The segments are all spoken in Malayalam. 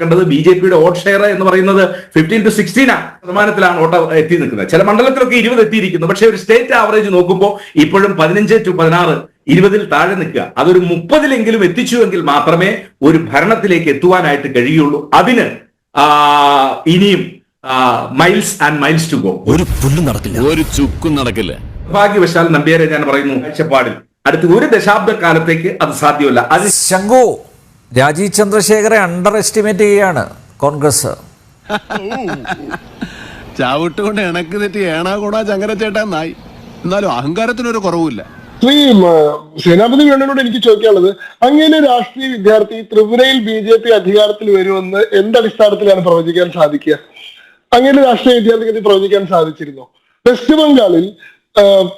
കണ്ടത് ബി ജെ പിയുടെ വോട്ട് ഷെയർ എന്ന് പറയുന്നത് ഫിഫ്റ്റീൻ ടു സിക്സ്റ്റീൻ ശതമാനത്തിലാണ് വോട്ട് എത്തി നിൽക്കുന്നത്. ചില മണ്ഡലത്തിലൊക്കെ ഇരുപത് എത്തിയിരിക്കുന്നു. പക്ഷേ ഒരു സ്റ്റേറ്റ് ആവറേജ് നോക്കുമ്പോൾ ഇപ്പോഴും പതിനഞ്ച് ടു പതിനാറ് ഇരുപതിൽ താഴെ നിൽക്കുക. അതൊരു മുപ്പതിലെങ്കിലും എത്തിച്ചുവെങ്കിൽ മാത്രമേ ഒരു ഭരണത്തിലേക്ക് എത്തുവാനായിട്ട് കഴിയുള്ളൂ. അതിന് ഇനിയും miles and miles to go ഒരു പുല്ലും നടക്കില്ല. ഒരു ചുക്കും നടക്കില്ല. ഭാഗ്യവശാൽ നമ്പ്യാരെ ഞാൻ പറയുന്നു കാഴ്ചപ്പാടിൽ. അടുത്ത ഒരു ദശാബ്ദ കാലത്തേക്ക് അത് സാധ്യമല്ല. അത് ശംഖു. രാജീവ് ചന്ദ്രശേഖരെ അണ്ടർ എസ്റ്റിമേറ്റ് ചെയ്യുകയാണ് കോൺഗ്രസ്. ചാവിട്ടുകൊണ്ട് ഇണക്ക് തെറ്റി ഏണാ കൂടാ ചങ്കര ചേട്ടാ നായി. എന്നാലും അഹങ്കാരത്തിനൊരു കുറവുമില്ല. ശ്രീ സേനാപതി വേണനോട് എനിക്ക് ചോദിക്കാനുള്ളത് അങ്ങനെ രാഷ്ട്രീയ വിദ്യാർത്ഥി ത്രിപുരയിൽ ബി ജെ പി അധികാരത്തിൽ വരുമെന്ന് എന്തടിസ്ഥാനത്തിലാണ് പ്രവചിക്കാൻ സാധിക്കുക? അങ്ങനെ രാഷ്ട്രീയ വിദ്യാർത്ഥിക്ക് പ്രവചിക്കാൻ സാധിച്ചിരുന്നോ? വെസ്റ്റ് ബംഗാളിൽ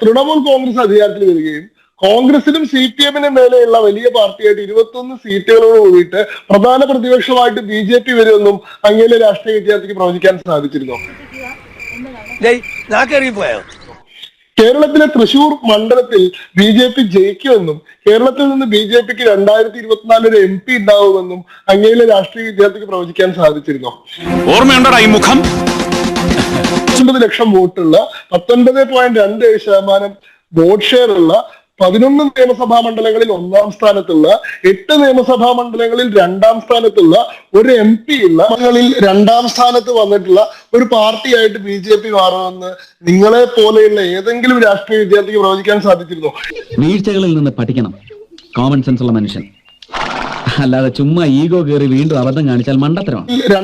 തൃണമൂൽ കോൺഗ്രസ് അധികാരത്തിൽ വരികയും കോൺഗ്രസിനും സി പി എമ്മിനും മേലെയുള്ള വലിയ പാർട്ടിയായിട്ട് ഇരുപത്തൊന്ന് സീറ്റുകളോട് കൂടിയിട്ട് പ്രധാന പ്രതിപക്ഷമായിട്ട് ബി ജെ പി വരുമെന്നും അങ്ങനെ രാഷ്ട്രീയ വിദ്യാർത്ഥിക്ക് പ്രവചിക്കാൻ സാധിച്ചിരുന്നു. കേരളത്തിലെ തൃശൂർ മണ്ഡലത്തിൽ ബി ജെ പി ജയിക്കുമെന്നും കേരളത്തിൽ നിന്ന് ബി ജെ പിക്ക് രണ്ടായിരത്തി ഇരുപത്തിനാലിൽ ഒരു എം പി ഉണ്ടാവുമെന്നും അങ്ങയിലെ രാഷ്ട്രീയ വിദ്യാർത്ഥിക്ക് പ്രവചിക്കാൻ സാധിച്ചിരുന്നു. ഓർമ്മയുണ്ടോ ഈ മുഖം? ലക്ഷം വോട്ടുള്ള പത്തൊൻപത് പോയിന്റ് രണ്ട് ശതമാനം വോട്ട് ഷെയർ ഉള്ള പതിനൊന്ന് നിയമസഭാ മണ്ഡലങ്ങളിൽ ഒന്നാം സ്ഥാനത്തുള്ള എട്ട് നിയമസഭാ മണ്ഡലങ്ങളിൽ രണ്ടാം സ്ഥാനത്തുള്ള ഒരു എം പി ഉള്ള മണ്ഡലങ്ങളിൽ രണ്ടാം സ്ഥാനത്ത് വന്നിട്ടുള്ള ഒരു പാർട്ടിയായിട്ട് ബി ജെ പി മാറുമെന്ന് നിങ്ങളെ പോലെയുള്ള ഏതെങ്കിലും രാഷ്ട്രീയ വിദ്യാർത്ഥിക്ക് പ്രവചിക്കാൻ സാധിച്ചിരുന്നോ? വീഴ്ചകളിൽ നിന്ന് പഠിക്കണം. കോമൺ സെൻസ് ഉള്ള മനുഷ്യൻ. അല്ലാതെ ചുമ്മാ ഈഗോ കയറി വീണ്ടും അബദ്ധം കാണിച്ചാൽ മണ്ടത്തരമാണ്.